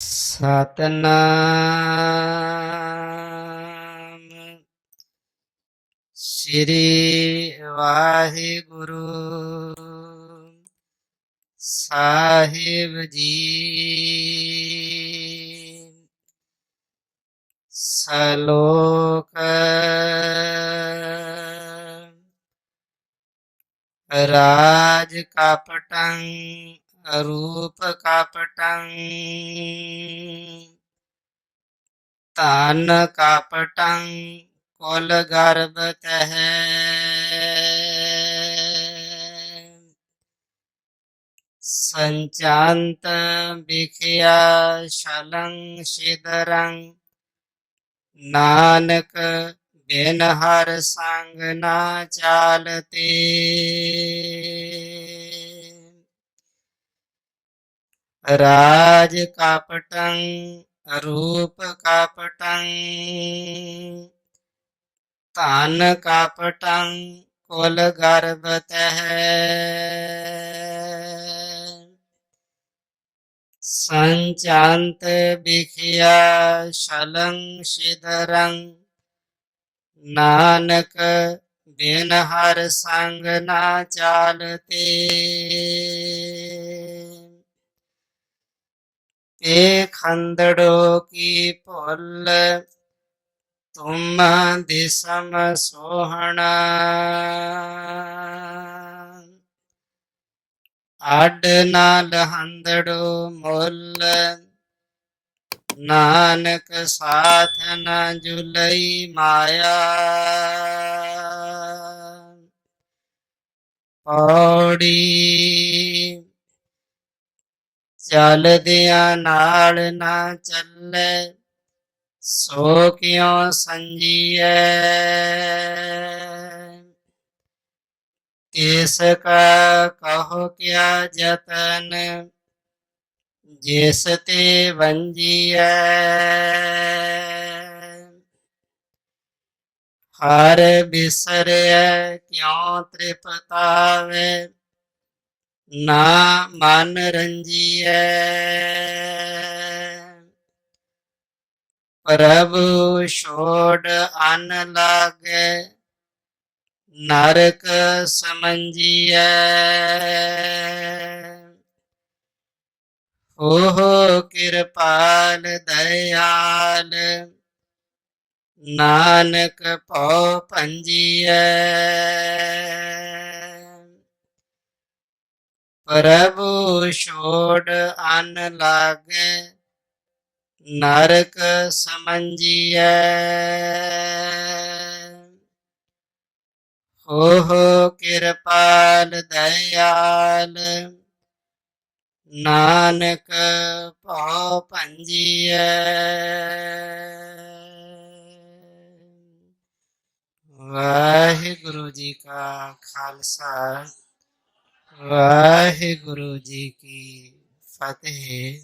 ਸਤਨਾਮ ਸ੍ਰੀ ਵਾਹਿਗੁਰੂ। ਸਾਹਿਬ ਜੀ। ਸਲੋਕ ਰਾਜ ਕਪਟੰ ਰੂਪ ਕਪਟੰ ਤਨ ਕਪਟੰ ਕੋਲ ਗਰਭ ਤਹ ਸੰਚਾਂਤ ਵਿਖਿਆ ਸ਼ਲੰ ਸਿਦਰੰ ਨਾਨਕ ਬਿਨ ਹਰ ਸੰਗ ਨਾ ਚਾਲਤੇ ਰਾਜ ਕਪਟੰ ਰੂਪ ਕਪਟੰ। ਧਨ ਕਪਟੰ, ਕੁਲ ਗਰਭਤ ਤਹ। ਸੰਚਾਂਤ ਵਿਖਿਆ ਸ਼ਲੰ ਸਿਦਰੰ ਨਾਨਕ ਬਿਨ ਹਰ ਸੰਗ ਨਾ ਚਾਲਤੇ। ਖੰਦੜੋ ਕੀ ਭੁੱਲ? ਤੁਮ ਦਿਸਮ ਸੋਹਣਾ। ਅੱਡ ਨਾਲ ਹੰਦੜੋ ਮੁੱਲ। ਨਾਨਕ ਸਾਥ ਨ ਜੁਲਈ ਮਾਇਆ। ਪੌੜੀ ਚਲਦਿਆਂ ਨਾਲ ਨਾ ਚੱਲੇ, ਸੋ ਕਿਉ ਸੰਜੀਐ? ਤਿਸ ਕਾ ਕਹੋ ਕਿਆ ਜਤਨ, ਜਿਸ ਤੇ ਵੰਜੀਐ? ਹਰ ਬਿਸਰੈ ਕਿਉ ਤ੍ਰਿਪਤਾਵੇ ਨਾ ਮਨ ਰੰਜੀਐ। ਪ੍ਰਭੂ ਛੋੜ ਅਨ ਲਾਗੇ, ਨਰਕ ਸਮੰਜੀਐ। ਓਹ ਕਿਰਪਾਲ ਦਇਆਲ, ਨਾਨਕ ਭਉ ਭੰਜੀਐ ਪ੍ਰਭੂ ਛੋੜ ਅਨ ਲਾਗੇ, ਨਰਕ ਸਮੰਜੀਐ ਓਹ ਕਿਰਪਾਲ ਦਇਆਲ, ਨਾਨਕ ਭਉ ਭੰਜੀਐ ਵਾਹਿਗੁਰੂ ਜੀ ਕਾ ਖਾਲਸਾ। ਵਾਹਿਗੁਰੂ ਜੀ ਕੀ ਫਤਿਹ।